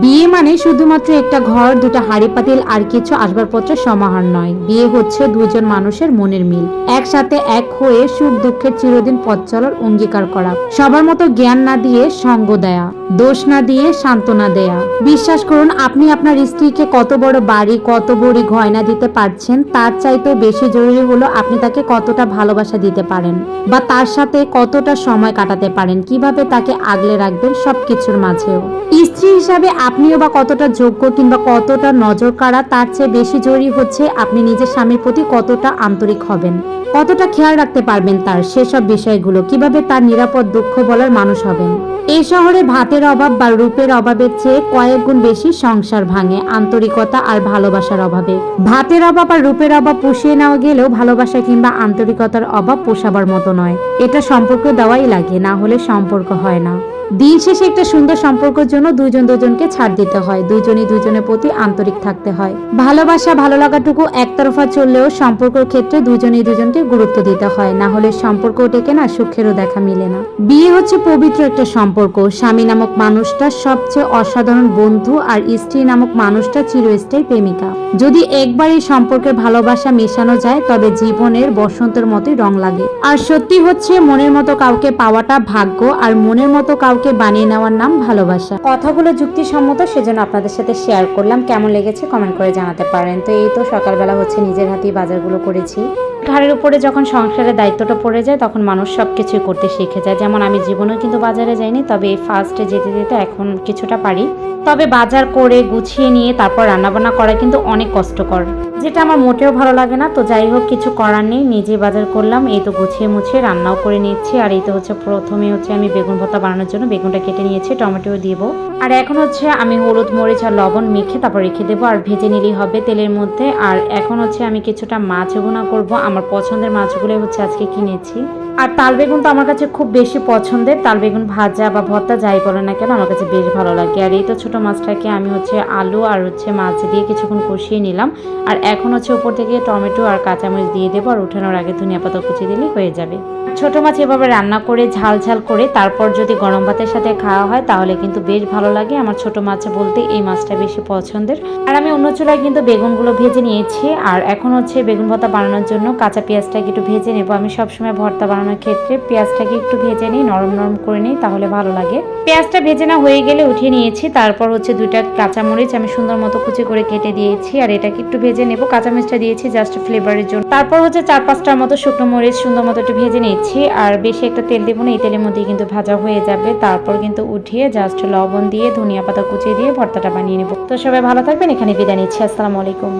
বিয়ে মানে শুধুমাত্র একটা ঘর, দুটো হাড়ি পাতিল আর কিছু আসবাবপত্রের সমাহার নয়। বিয়ে হচ্ছে দুজন মানুষের মনের মিল। একসাথে এক হয়ে সুখ দুঃখের চিরদিন পথ চলার অঙ্গীকার করা। সবার মতো জ্ঞান না দিয়ে সঙ্গ দেয়া। দোষ না দিয়ে সান্ত্বনা দেয়া। বিশ্বাস করুন, আপনি আপনার স্ত্রীকে কত বড় বাড়ি, কত বড় গয়না দিতে পারছেন, তার চাইতে বেশি জরুরি হলো আপনি তাকে কতটা ভালোবাসা দিতে পারেন বা তার সাথে কতটা সময় কাটাতে পারেন, কীভাবে তাকে আগলে রাখবেন সবকিছুর মাঝেও। স্ত্রী হিসাবে আপনিও বা কতটা যোগ্য কিংবা কতটা নজর কাড়া তার চেয়ে বেশি জরুরি হচ্ছে আপনি নিজের স্বামীর প্রতি কতটা আন্তরিক হবেন। কতটা খেয়াল রাখতে পারবেন তার সেসব বিষয়গুলো, কীভাবে তার নিরাপদ দুঃখ বলার মানুষ হবেন। এই শহরে ভাতের অভাব বা রূপের অভাবের চেয়ে কয়েক গুণ বেশি সংসার ভাঙে, আন্তরিকতা আর ভালোবাসার অভাবে। ভাতের অভাব আর রূপের অভাব পুষিয়ে নেওয়া গেলেও ভালোবাসা কিংবা আন্তরিকতার অভাব পোষাবার মতো নয়। এটা সম্পর্ক দেওয়াই লাগে, না হলে সম্পর্ক হয় না। দিন শেষে একটা সুন্দর সম্পর্কের জন্য দুজন দুজনকে ছাড় দিতে হয়। দুজনই দুজনের প্রতি আন্তরিক থাকতে হয়। ভালোবাসা, ভালো লাগাটুকু একতরফা চললেও সম্পর্কের ক্ষেত্রে দুজনই দুজনকে গুরুত্ব দিতে হয়। না হলে সম্পর্ক টেকে না, সুখেরও দেখা মিলে না। বিয়ে হচ্ছে পবিত্র একটা সম্পর্ক। স্বামী নামক মানুষটা সবচেয়ে অসাধারণ বন্ধু আর স্ত্রী নামক মানুষটা চিরস্থায়ী প্রেমিকা। যদি একবার এই সম্পর্কের ভালোবাসা মেশানো যায়, তবে জীবনের বসন্তের মতোই রং লাগে। আর সত্যি হচ্ছে, মনের মতো কাউকে পাওয়াটা ভাগ্য, আর মনের মতো কাউকে বানিয়ে নেওয়ার নাম ভালোবাসা। কথাগুলো যুক্তিসম্মত সেজন্য আপনাদের সাথে শেয়ার করলাম। কেমন লেগেছে কমেন্ট করে জানাতে পারেন। তো এই তো সকালবেলা হচ্ছে নিজের হাতেই বাজারগুলো করেছি। ঘাড়ের উপরে যখন সংসারের দায়িত্বটা পড়ে যায়, তখন মানুষ সব কিছুই করতে শিখে যায়। যেমন আমি জীবনেও কিন্তু বাজারে যাইনি, তবে এই ফার্স্টে যেতে যেতে এখন কিছুটা পারি। তবে বাজার করে গুছিয়ে নিয়ে তারপর রান্নাবান্না করা কিন্তু অনেক কষ্টকর। যেটা আমার মোটেও ভালো লাগে না, তো যাই হোক, কিছু করার নেই। নিজে বাজার করলাম, এই তো গুছিয়ে মুছিয়ে রান্নাও করে নিচ্ছি। আর এই তো হচ্ছে প্রথমে হচ্ছে আমি বেগুন ভর্তা বানানোর জন্য বেগুনটা কেটে নিয়েছি টমেটো দিব। আর এখন হচ্ছে আমি হলুদ, মরিচ আর লবণ মেখে তারপর রেখে দেবো, আর ভেজে নিলেই হবে তেলের মধ্যে। আর এখন হচ্ছে আমি কিছুটা মাছ ভুনা করব, আমার পছন্দের মাছগুলো হচ্ছে আজকে কিনেছি। আর তাল বেগুন তো আমার কাছে খুব বেশি পছন্দের, তাল বেগুন ভাজা বা ভর্তা যাই বলে না কেন, আমার কাছে বেশ ভালো লাগে। আর এই তো ছোটো মাছটাকে আমি হচ্ছে আলু আর হচ্ছে মাছ দিয়ে কিছুক্ষণ কষিয়ে নিলাম। আর এখন হচ্ছে উপর থেকে টমেটো আর কাঁচামরিচ দিয়ে দেবো, আর উঠানোর আগে ধনিয়া পাতা কুচি দিলেই হয়ে যাবে। ছোট মাছ এভাবে রান্না করে, ঝাল ঝাল করে, তারপর যদি গরম ভাতের সাথে খাওয়া হয়, তাহলে কিন্তু বেশ ভালো লাগে। আমার ছোট মাছ বলতে এই মাছটা বেশি পছন্দের। আর আমি অন্য চুলায় কিন্তু বেগুনগুলো ভেজে নিয়েছি। আর এখন হচ্ছে বেগুন ভর্তা বানানোর জন্য কাঁচা পেঁয়াজটাকে একটু ভেজে নেব। আমি সবসময় ভর্তা বানানোর ক্ষেত্রে পেঁয়াজটাকে একটু ভেজে নিই, নরম নরম করে নিই, তাহলে ভালো লাগে। পেঁয়াজটা ভেজে না হয়ে গেলে উঠিয়ে নিয়েছি। তারপর হচ্ছে দুইটা কাঁচামরিচ আমি সুন্দর মতো কুচি করে কেটে দিয়েছি। আর এটাকে একটু ভেজে নেব। কাঁচামরিচটা দিয়েছি জাস্ট ফ্লেভারের জন্য। তারপর হচ্ছে চার পাঁচটার মতো শুকনো মরিচ সুন্দর মতো একটু ভেজে নিচ্ছি আর বেশি একটা তেল দেবো না, এই তেলের মধ্যেই কিন্তু ভাজা হয়ে যাবে। তারপর কিন্তু উঠিয়ে জাস্ট লবণ দিয়ে ধনিয়া পাতা কুচিয়ে দিয়ে ভর্তাটা বানিয়ে নেব। তো সবাই ভালো থাকবেন এখানে বিদায় নিচ্ছি। আসসালামু আলাইকুম।